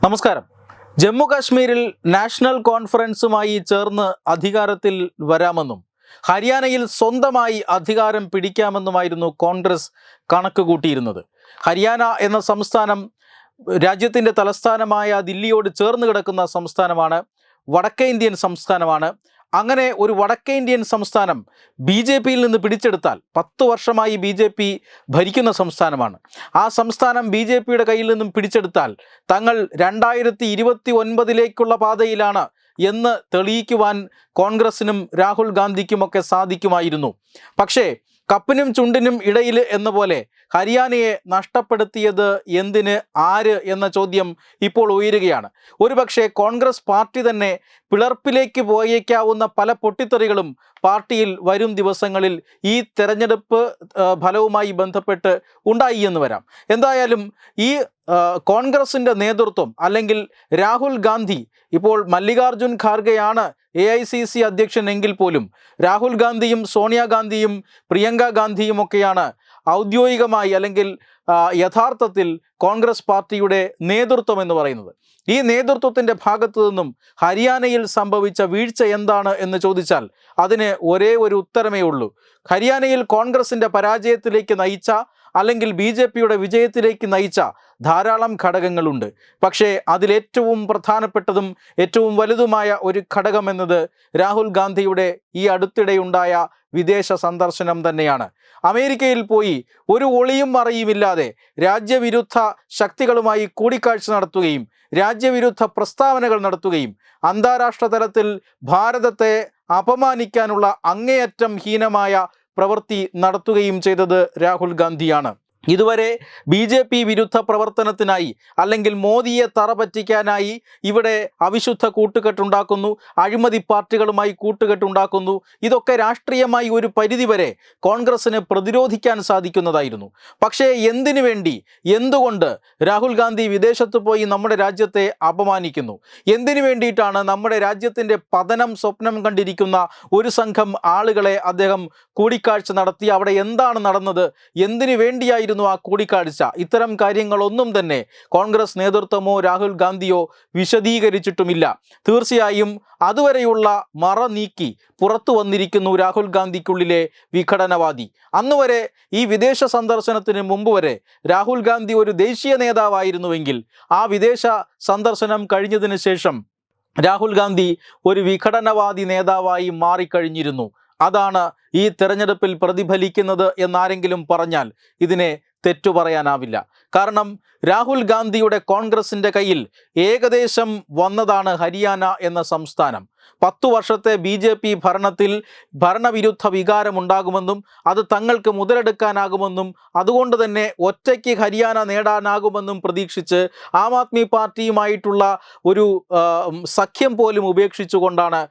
നമസ്കാരം. ജമ്മു കാശ്മീരിൽ നാഷണൽ കോൺഫറൻസുമായി ചേർന്ന് അധികാരത്തിൽ വരാമെന്നും ഹരിയാനയിൽ സ്വന്തമായി അധികാരം പിടിക്കാമെന്നുമായിരുന്നു കോൺഗ്രസ് കണക്ക് കൂട്ടിയിരുന്നത് ഹരിയാന എന്ന സംസ്ഥാനം രാജ്യത്തിന്റെ തലസ്ഥാനമായ ദില്ലിയോട് ചേർന്ന് കിടക്കുന്ന സംസ്ഥാനമാണ് വടക്കേ ഇന്ത്യൻ സംസ്ഥാനമാണ്. അങ്ങനെ ഒരു വടക്കേ ഇന്ത്യൻ സംസ്ഥാനം ബി ജെ പിയിൽ നിന്ന് പിടിച്ചെടുത്താൽ പത്ത് വർഷമായി ബി ജെ പി ഭരിക്കുന്ന സംസ്ഥാനമാണ്. ആ സംസ്ഥാനം ബി ജെ പിയുടെ കയ്യിൽ നിന്നും പിടിച്ചെടുത്താൽ തങ്ങൾ രണ്ടായിരത്തി ഇരുപത്തി ഒൻപതിലേക്കുള്ള പാതയിലാണ് എന്ന് തെളിയിക്കുവാൻ കോൺഗ്രസിനും രാഹുൽ ഗാന്ധിക്കുമൊക്കെ സാധിക്കുമായിരുന്നു. പക്ഷേ കപ്പിനും ചുണ്ടിനും ഇടയിൽ എന്ന പോലെ ഹരിയാനയെ നഷ്ടപ്പെടുത്തിയത് എന്തിന് ആര് എന്ന ചോദ്യം ഇപ്പോൾ ഉയരുകയാണ്. ഒരുപക്ഷെ കോൺഗ്രസ് പാർട്ടി തന്നെ പിളർപ്പിലേക്ക് പോയേക്കാവുന്ന പല പൊട്ടിത്തെറികളും പാർട്ടിയിൽ വരും ദിവസങ്ങളിൽ ഈ തെരഞ്ഞെടുപ്പ് ഫലവുമായി ബന്ധപ്പെട്ട് ഉണ്ടായി എന്ന് വരാം. എന്തായാലും ഈ കോൺഗ്രസിന്റെ നേതൃത്വം അല്ലെങ്കിൽ രാഹുൽ ഗാന്ധി ഇപ്പോൾ മല്ലികാർജുൻ ഖാർഗെയാണ് എ ഐ സി സി അധ്യക്ഷൻ എങ്കിൽ പോലും രാഹുൽ ഗാന്ധിയും സോണിയാഗാന്ധിയും പ്രിയങ്ക ഗാന്ധിയും ഒക്കെയാണ് ഔദ്യോഗികമായി അല്ലെങ്കിൽ യഥാർത്ഥത്തിൽ കോൺഗ്രസ് പാർട്ടിയുടെ നേതൃത്വം എന്ന് പറയുന്നത്. ഈ നേതൃത്വത്തിന്റെ ഭാഗത്തു നിന്നും ഹരിയാനയിൽ സംഭവിച്ച വീഴ്ച എന്താണ് എന്ന് ചോദിച്ചാൽ അതിന് ഒരേ ഒരു ഉത്തരമേ ഉള്ളൂ. ഹരിയാനയിൽ കോൺഗ്രസിന്റെ പരാജയത്തിലേക്ക് നയിച്ച അല്ലെങ്കിൽ ബി ജെ പിയുടെ വിജയത്തിലേക്ക് നയിച്ച ധാരാളം ഘടകങ്ങളുണ്ട്. പക്ഷേ അതിലേറ്റവും പ്രധാനപ്പെട്ടതും ഏറ്റവും വലുതുമായ ഒരു ഘടകം എന്നത് രാഹുൽ ഗാന്ധിയുടെ ഈ അടുത്തിടെയുണ്ടായ വിദേശ സന്ദർശനം തന്നെയാണ്. അമേരിക്കയിൽ പോയി ഒരു ഒളിയും മറയുമില്ലാതെ രാജ്യവിരുദ്ധ ശക്തികളുമായി കൂടിക്കാഴ്ച നടത്തുകയും രാജ്യവിരുദ്ധ പ്രസ്താവനകൾ നടത്തുകയും അന്താരാഷ്ട്ര തലത്തിൽ ഭാരതത്തെ അപമാനിക്കാനുള്ള അങ്ങേയറ്റം ഹീനമായ പ്രവൃത്തി നടത്തുകയും ചെയ്തത് രാഹുൽ ഗാന്ധിയാണ്. ഇതുവരെ ബി ജെ പി വിരുദ്ധ പ്രവർത്തനത്തിനായി അല്ലെങ്കിൽ മോദിയെ തറ പറ്റിക്കാനായി ഇവിടെ അവിശുദ്ധ കൂട്ടുകെട്ടുണ്ടാക്കുന്നു അഴിമതി പാർട്ടികളുമായി കൂട്ടുകെട്ടുണ്ടാക്കുന്നു. ഇതൊക്കെ രാഷ്ട്രീയമായി ഒരു പരിധിവരെ കോൺഗ്രസിന് പ്രതിരോധിക്കാൻ സാധിക്കുന്നതായിരുന്നു. പക്ഷേ എന്തിനു വേണ്ടി? എന്തുകൊണ്ട് രാഹുൽ ഗാന്ധി വിദേശത്ത് പോയി നമ്മുടെ രാജ്യത്തെ അപമാനിക്കുന്നു? എന്തിനു വേണ്ടിയിട്ടാണ് നമ്മുടെ രാജ്യത്തിന്റെ പതനം സ്വപ്നം കണ്ടിരിക്കുന്ന ഒരു സംഘം ആളുകളെ അദ്ദേഹം കൂടിക്കാഴ്ച നടത്തി അവിടെ എന്താണ് നടന്നത്? എന്തിനു വേണ്ടിയായിരുന്നു ആ കൂടിക്കാഴ്ച. ഇത്തരം കാര്യങ്ങളൊന്നും തന്നെ കോൺഗ്രസ് നേതൃത്വമോ രാഹുൽ ഗാന്ധിയോ വിശദീകരിച്ചിട്ടുമില്ല. തീർച്ചയായും അതുവരെയുള്ള മറ നീക്കി പുറത്തു വന്നിരിക്കുന്നു രാഹുൽ ഗാന്ധിക്കുള്ളിലെ വിഘടനവാദി. അന്നുവരെ ഈ വിദേശ സന്ദർശനത്തിന് മുമ്പ് വരെ രാഹുൽ ഗാന്ധി ഒരു ദേശീയ നേതാവായിരുന്നുവെങ്കിൽ ആ വിദേശ സന്ദർശനം കഴിഞ്ഞതിന് ശേഷം രാഹുൽ ഗാന്ധി ഒരു വിഘടനവാദി നേതാവായി മാറിക്കഴിഞ്ഞിരുന്നു. അതാണ് ഈ തെരഞ്ഞെടുപ്പിൽ പ്രതിഫലിക്കുന്നത് എന്നാരെങ്കിലും പറഞ്ഞാൽ ഇതിനെ തെറ്റു പറയാനാവില്ല. കാരണം രാഹുൽ ഗാന്ധിയുടെ കോൺഗ്രസിന്റെ കയ്യിൽ ഏകദേശം വന്നതാണ് ഹരിയാന എന്ന സംസ്ഥാനം. പത്തു വർഷത്തെ ബി ജെ പി ഭരണത്തിൽ ഭരണവിരുദ്ധ വികാരമുണ്ടാകുമെന്നും അത് തങ്ങൾക്ക് മുതലെടുക്കാനാകുമെന്നും അതുകൊണ്ട് തന്നെ ഒറ്റയ്ക്ക് ഹരിയാന നേടാനാകുമെന്നും പ്രതീക്ഷിച്ച് ആം ആദ്മി പാർട്ടിയുമായിട്ടുള്ള ഒരു സഖ്യം പോലും ഉപേക്ഷിച്ചുകൊണ്ടാണ്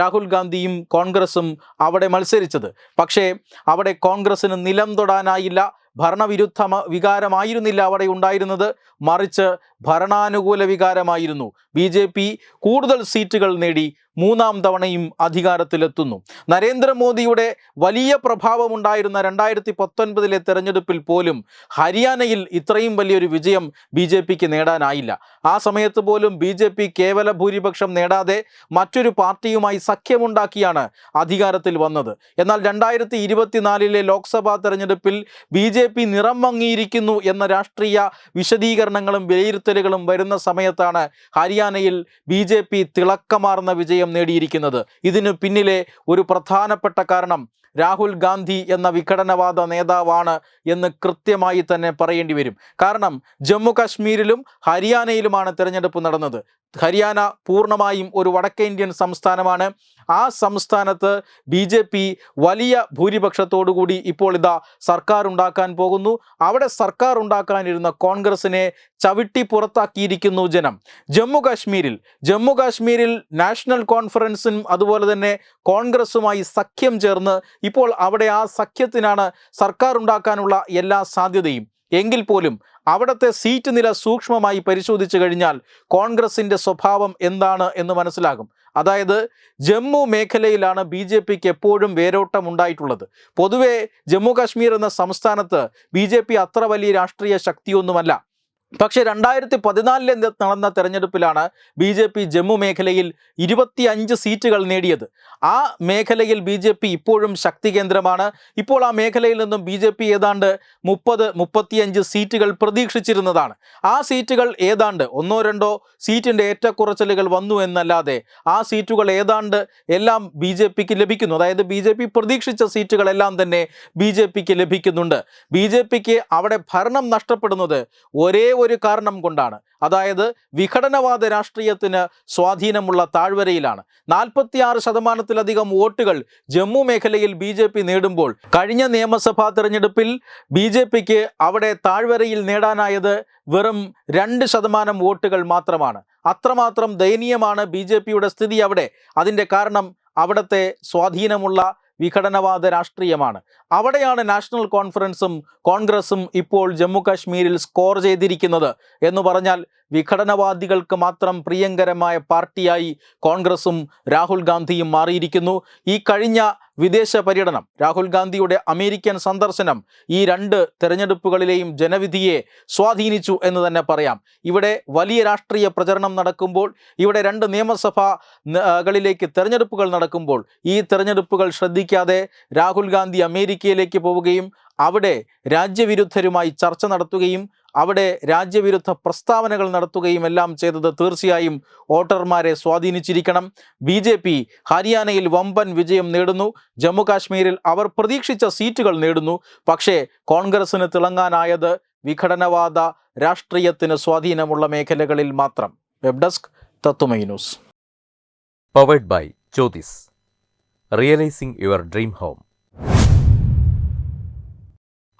രാഹുൽ ഗാന്ധിയും കോൺഗ്രസും അവിടെ മത്സരിച്ചത്. പക്ഷേ അവിടെ കോൺഗ്രസിന് നിലം തൊടാനായില്ല. ഭരണവിരുദ്ധ വികാരമായിരുന്നില്ല അവിടെ ഉണ്ടായിരുന്നത്. മറിച്ച് ഭരണാനുകൂല വികാരമായിരുന്നു. ബി ജെ പി കൂടുതൽ സീറ്റുകൾ നേടി മൂന്നാം തവണയും അധികാരത്തിലെത്തുന്നു. നരേന്ദ്രമോദിയുടെ വലിയ പ്രഭാവമുണ്ടായിരുന്ന രണ്ടായിരത്തി പത്തൊൻപതിലെ തെരഞ്ഞെടുപ്പിൽ പോലും ഹരിയാനയിൽ ഇത്രയും വലിയൊരു വിജയം ബി ജെ പിക്ക് നേടാനായില്ല. ആ സമയത്ത് പോലും ബി ജെ പി കേവല ഭൂരിപക്ഷം നേടാതെ മറ്റൊരു പാർട്ടിയുമായി സഖ്യമുണ്ടാക്കിയാണ് അധികാരത്തിൽ വന്നത്. എന്നാൽ രണ്ടായിരത്തി ഇരുപത്തിനാലിലെ ലോക്സഭാ തെരഞ്ഞെടുപ്പിൽ ബി ജെ പി നിറം മങ്ങിയിരിക്കുന്നു എന്ന രാഷ്ട്രീയ വിശദീകരണങ്ങളും വിലയിരുത്തലുകളും വരുന്ന സമയത്താണ് ഹരിയാനയിൽ ബി ജെ പി തിളക്കമാർന്ന വിജയം നേടിയിരിക്കുന്നത്. ഇതിനു പിന്നിലെ ഒരു പ്രധാനപ്പെട്ട കാരണം രാഹുൽ ഗാന്ധി എന്ന വിഘടനവാദ നേതാവാണ് എന്ന് കൃത്യമായി തന്നെ പറയേണ്ടി വരും. കാരണം ജമ്മു കാശ്മീരിലും ഹരിയാനയിലുമാണ് തിരഞ്ഞെടുപ്പ് നടന്നത്. ഹരിയാന പൂർണമായും ഒരു വടക്കേ ഇന്ത്യൻ സംസ്ഥാനമാണ്. ആ സംസ്ഥാനത്ത് ബി ജെ പി വലിയ ഭൂരിപക്ഷത്തോടുകൂടി ഇപ്പോൾ ഇതാ സർക്കാർ ഉണ്ടാക്കാൻ പോകുന്നു. അവിടെ സർക്കാർ ഉണ്ടാക്കാനിരുന്ന കോൺഗ്രസിനെ ചവിട്ടി പുറത്താക്കിയിരിക്കുന്നു ജനം. ജമ്മു കാശ്മീരിൽ ജമ്മു കാശ്മീരിൽ നാഷണൽ കോൺഫറൻസും അതുപോലെ തന്നെ കോൺഗ്രസുമായി സഖ്യം ചേർന്ന് ഇപ്പോൾ അവിടെ ആ സഖ്യത്തിനാണ് സർക്കാർ ഉണ്ടാക്കാനുള്ള എല്ലാ സാധ്യതയും. എങ്കിൽ പോലും അവിടുത്തെ സീറ്റ് നില സൂക്ഷ്മമായി പരിശോധിച്ചു കഴിഞ്ഞാൽ കോൺഗ്രസിന്റെ സ്വഭാവം എന്താണ് എന്ന് മനസ്സിലാകും. അതായത് ജമ്മു മേഖലയിലാണ് ബി ജെ പിക്ക് എപ്പോഴും വേരോട്ടം ഉണ്ടായിട്ടുള്ളത്. പൊതുവേ ജമ്മു കാശ്മീർ എന്ന സംസ്ഥാനത്ത് ബി ജെ പി അത്ര വലിയ രാഷ്ട്രീയ ശക്തിയൊന്നുമല്ല. പക്ഷേ രണ്ടായിരത്തി പതിനാലിലെ നടന്ന തെരഞ്ഞെടുപ്പിലാണ് ബി ജെ പി ജമ്മു മേഖലയിൽ ഇരുപത്തിയഞ്ച് സീറ്റുകൾ നേടിയത്. ആ മേഖലയിൽ ബി ജെ പി ഇപ്പോഴും ശക്തി കേന്ദ്രമാണ്. ഇപ്പോൾ ആ മേഖലയിൽ നിന്നും ബി ജെ പി ഏതാണ്ട് മുപ്പത് മുപ്പത്തിയഞ്ച് സീറ്റുകൾ പ്രതീക്ഷിച്ചിരുന്നതാണ്. ആ സീറ്റുകൾ ഏതാണ്ട് ഒന്നോ രണ്ടോ സീറ്റിന്റെ ഏറ്റക്കുറച്ചിലുകൾ വന്നു എന്നല്ലാതെ ആ സീറ്റുകൾ ഏതാണ്ട് എല്ലാം ബി ജെ പിക്ക് ലഭിക്കുന്നു. അതായത് ബി ജെ പി പ്രതീക്ഷിച്ച സീറ്റുകളെല്ലാം തന്നെ ബി ജെ പിക്ക് ലഭിക്കുന്നുണ്ട്. ബി ജെ പിക്ക് അവിടെ ഭരണം നഷ്ടപ്പെടുന്നത് ഒരേ ഒരു കാരണം കൊണ്ടാണ്. അതായത് വിഘടനവാദ രാഷ്ട്രീയത്തിന് സ്വാധീനമുള്ള താഴ്വരയിലാണ്. നാൽപ്പത്തിയാറ് ശതമാനത്തിലധികം വോട്ടുകൾ ജമ്മു മേഖലയിൽ ബി ജെ പി നേടുമ്പോൾ കഴിഞ്ഞ നിയമസഭാ തെരഞ്ഞെടുപ്പിൽ ബി ജെ പിക്ക് അവിടെ താഴ്വരയിൽ നേടാനായത് വെറും രണ്ട് ശതമാനം വോട്ടുകൾ മാത്രമാണ്. അത്രമാത്രം ദയനീയമാണ് ബി സ്ഥിതി അവിടെ. അതിന്റെ കാരണം അവിടുത്തെ സ്വാധീനമുള്ള വിഘടനവാദ രാഷ്ട്രീയമാണ്. അവിടെയാണ് നാഷണൽ കോൺഫറൻസും കോൺഗ്രസും ഇപ്പോൾ ജമ്മു കാശ്മീരിൽ സ്കോർ ചെയ്തിരിക്കുന്നത് എന്ന് പറഞ്ഞാൽ വിഘടനവാദികൾക്ക് മാത്രം പ്രിയങ്കരമായ പാർട്ടിയായി കോൺഗ്രസും രാഹുൽ ഗാന്ധിയും മാറിയിരിക്കുന്നു. ഈ കഴിഞ്ഞ വിദേശ പര്യടനം രാഹുൽ ഗാന്ധിയുടെ അമേരിക്കൻ സന്ദർശനം ഈ രണ്ട് തെരഞ്ഞെടുപ്പുകളിലെയും ജനവിധിയെ സ്വാധീനിച്ചു എന്ന് തന്നെ പറയാം. ഇവിടെ വലിയ രാഷ്ട്രീയ പ്രചരണം നടക്കുമ്പോൾ ഇവിടെ രണ്ട് നിയമസഭകളിലേക്ക് തെരഞ്ഞെടുപ്പുകൾ നടക്കുമ്പോൾ ഈ തെരഞ്ഞെടുപ്പുകൾ ശ്രദ്ധിക്കാതെ രാഹുൽ ഗാന്ധി അമേരിക്കയിലേക്ക് പോവുകയും അവിടെ രാജ്യവിരുദ്ധരുമായി ചർച്ച നടത്തുകയും അവിടെ രാജ്യവിരുദ്ധ പ്രസ്താവനകൾ നടത്തുകയും എല്ലാം ചെയ്തത് തീർച്ചയായും വോട്ടർമാരെ സ്വാധീനിച്ചിരിക്കണം. ബി ജെ പി ഹരിയാനയിൽ വമ്പൻ വിജയം നേടുന്നു. ജമ്മു കാശ്മീരിൽ അവർ പ്രതീക്ഷിച്ച സീറ്റുകൾ നേടുന്നു. പക്ഷേ കോൺഗ്രസിന് തിളങ്ങാനായത് വിഘടനവാദ രാഷ്ട്രീയത്തിന് സ്വാധീനമുള്ള മേഖലകളിൽ മാത്രം. വെബ് ഡെസ്ക് തത്തുമൈ news. Powered by Jyothis realising your dream home